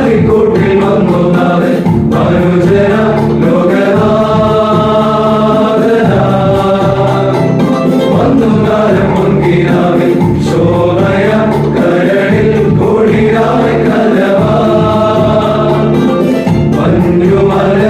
മാറിക്കോട്ടിൽ വന്നു നാളെ മനുജന ലോകനാഥന വന്നു കാലം മുൻകിനാവിൽ ശോഭയ കരണിൽ കോടിയായ കലവ. മഞ്ജുമല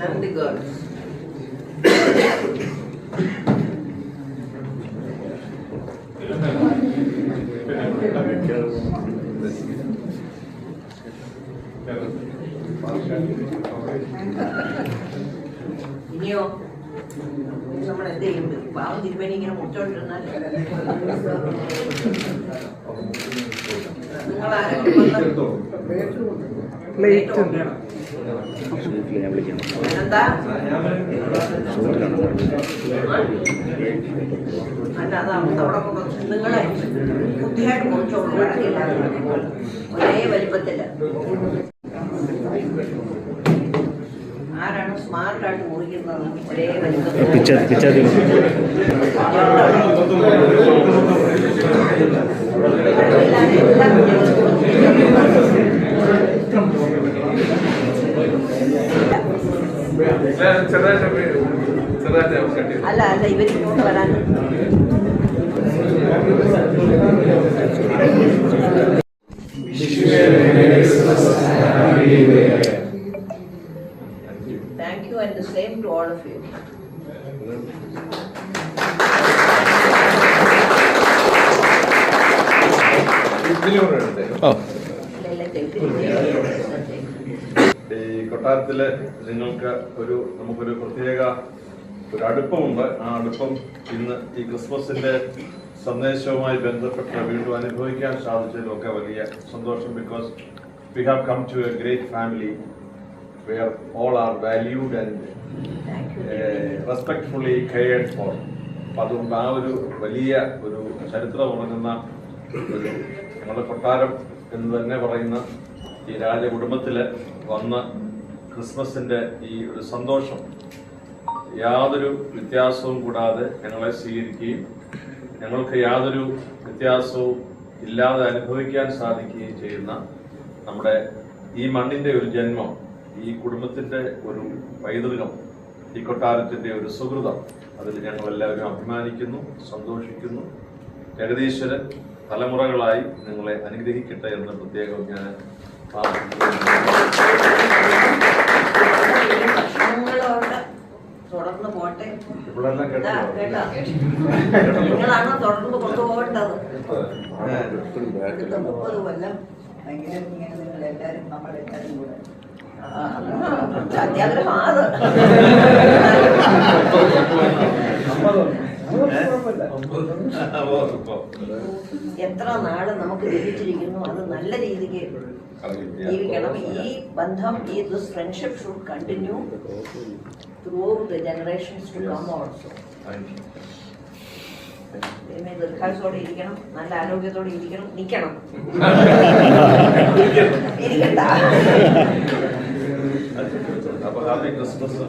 And the girls. ഇനിയോ? നമ്മൾ എന്ത് ചെയ്യും? പാവം തിരുമേനി ഇങ്ങനെ മുറിച്ചോണ്ടിരുന്നാൽ നിങ്ങൾ ആരെങ്കിലും പ്ലേറ്റ് എന്താ ഞാൻ വിളിക്കാം നിങ്ങളെ ബുദ്ധിയായിട്ട് ഒരേ ആരാണ് സ്മാർട്ടായിട്ട് മുറിക്കുന്നത് ഒരേ വലിപ്പത്തിൽ ചെറുതായിട്ട് അല്ല ഇവർ ഇങ്ങോട്ട് വരാൻ thank you and same to all of you ഈ കൊട്ടാരത്തിൽ നിങ്ങൾക്ക് ഒരു നമുക്കൊരു പ്രത്യേക ഒരു അടുപ്പമുണ്ട് ആ അടുപ്പം ഇന്ന് ഈ ക്രിസ്മസിന്റെ സന്ദേശവുമായി ബന്ധപ്പെട്ട് വീണ്ടും അനുഭവിക്കാൻ സാധിച്ചതിലൊക്കെ വലിയ സന്തോഷം because we have come to a great family where all are valued and respectfully cared for അപ്പം അതുകൊണ്ട് ആ ഒരു വലിയ ഒരു ചരിത്രം ഉറങ്ങുന്ന ഒരു നമ്മുടെ കൊട്ടാരം എന്ന് തന്നെ പറയുന്ന ഈ രാജകുടുംബത്തിൽ വന്ന് ക്രിസ്മസിന്റെ ഈ ഒരു സന്തോഷം യാതൊരു വ്യത്യാസവും കൂടാതെ ഞങ്ങളെ സ്വീകരിക്കുകയും ഞങ്ങൾക്ക് യാതൊരു വ്യത്യാസവും ഇല്ലാതെ അനുഭവിക്കാൻ സാധിക്കുകയും ചെയ്യുന്ന നമ്മുടെ ഈ മണ്ണിന്റെ ഒരു ജന്മം ഈ കുടുംബത്തിന്റെ ഒരു പൈതൃകം ഈ കൊട്ടാരത്തിന്റെ ഒരു സുഹൃതം അതിൽ ഞങ്ങൾ എല്ലാവരും അഭിമാനിക്കുന്നു സന്തോഷിക്കുന്നു. ജഗദീശ്വരൻ തലമുറകളായി നിങ്ങളെ അനുഗ്രഹിക്കട്ടെ എന്ന് പ്രത്യേകം ഞാൻ ഇവിടെല്ലാം കേട്ടോ. തുടർന്ന് കൊണ്ടുപോകേണ്ടത് മുപ്പത് കൊല്ലം ഭയങ്കര ഇങ്ങനെ നിങ്ങൾ എല്ലാവരും നമ്മളെല്ലാവരും കൂടെ. ആ, സത്യാഗ്രഹം അത്. എത്ര നാൾ നമുക്ക് ലഭിച്ചിരിക്കുന്നു അത് നല്ല രീതിക്ക് ജീവിക്കണം. ഈ ബന്ധം ഈ this friendship should continue through the generations to come also ദീർഘായുസോടെ ഇരിക്കണം. നല്ല ആരോഗ്യത്തോടെ ഇരിക്കണം. നിൽക്കണം ഇരിക്കണ്ട. അപ്പൊ ഹാപ്പി ക്രിസ്മസ്.